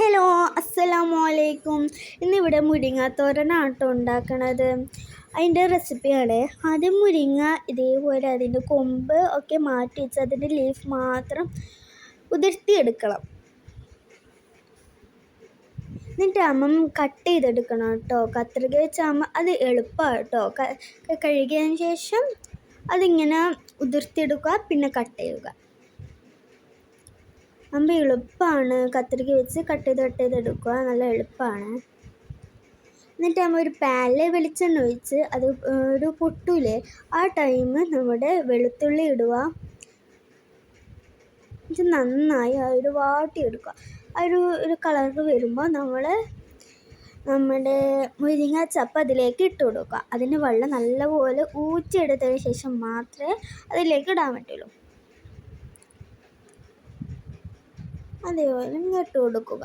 Hello അസ്സലാമു അലൈക്കും ഇന്നിവിടെ മുരിങ്ങ തോരനാട്ടോ ഉണ്ടാക്കണത്. അതിന്റെ റെസിപ്പിയാണ്. ആദ്യം മുരിങ്ങ ഇതേപോലെ അതിന്റെ കൊമ്പ് ഒക്കെ മാറ്റി വെച്ച് അതിന്റെ ലീഫ് മാത്രം ഉതിർത്തിയെടുക്കണം. എന്നിട്ട് അമ്മ കട്ട് ചെയ്തെടുക്കണം കേട്ടോ കത്രിക അമ്മ അത് എളുപ്പമാണ് കേട്ടോ കഴുകിയതിന് ശേഷം അതിങ്ങനെ ഉതിർത്തിയെടുക്കുക പിന്നെ കട്ട് ചെയ്യുക. അമ്പ എളുപ്പമാണ് കത്രിക വെച്ച് കട്ട് ചെയ്ത് കട്ട് ചെയ്ത് എടുക്കുക. നല്ല എളുപ്പമാണ് എന്നിട്ട് നമ്മൾ ഒരു പാനിൽ വെളിച്ചെണ്ണ ഒഴിച്ച് അത് ഒരു പൊട്ടൂലേ ആ ടൈം നമ്മുടെ വെളുത്തുള്ളി ഇടുക. ഇത് നന്നായി ആ ഒരു വാട്ടിയെടുക്കുക ആ ഒരു ഒരു കളർ വരുമ്പോൾ നമ്മൾ നമ്മുടെ മുരിങ്ങ ചപ്പ് അതിലേക്ക് ഇട്ട് കൊടുക്കുക. അതിന് വെള്ളം നല്ലപോലെ ഊറ്റിയെടുത്തതിന് ശേഷം മാത്രമേ അതിലേക്ക് ഇടാൻ പറ്റുള്ളൂ. അതേപോലെ ഇട്ട് കൊടുക്കുക.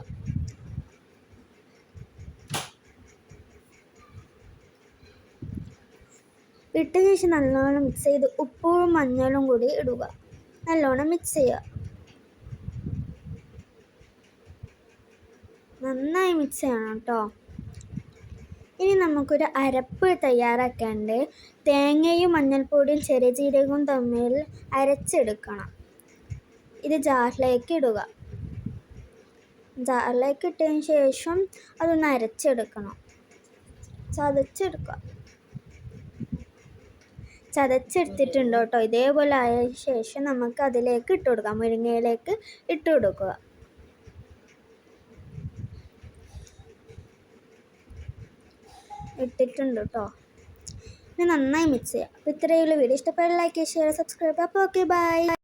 ഇട്ട ശേഷം നല്ലോണം മിക്സ് ചെയ്ത് ഉപ്പും മഞ്ഞളും കൂടി ഇടുക. നല്ലോണം മിക്സ് ചെയ്യുക. നന്നായി മിക്സ് ചെയ്യണം കേട്ടോ. ഇനി നമുക്കൊരു അരപ്പ് തയ്യാറാക്കാണ്ട് തേങ്ങയും മഞ്ഞൾപ്പൊടിയും ചെറിയ ജീരകവും തമ്മിൽ അരച്ചെടുക്കണം. ഇത് ജാറിലേക്ക് ഇടുക. ജാറിലേക്ക് ഇട്ടതിന് ശേഷം അതൊന്ന് അരച്ചെടുക്കണം. ചതച്ചെടുക്കുക ചതച്ചെടുത്തിട്ടുണ്ട് കേട്ടോ. ഇതേപോലെ ആയ ശേഷം നമുക്ക് അതിലേക്ക് ഇട്ട് കൊടുക്കാം. മുരിങ്ങയിലേക്ക് ഇട്ട് കൊടുക്കുക. ഇട്ടിട്ടുണ്ട് കേട്ടോ. ഇനി നന്നായി മിക്സ് ചെയ്യാം. ഇത്രയുള്ള വീഡിയോ ഇഷ്ടപ്പെട്ട ലൈക്ക് ഷെയർ സബ്സ്ക്രൈബ് അപ്പോൾ ഓക്കെ ബൈ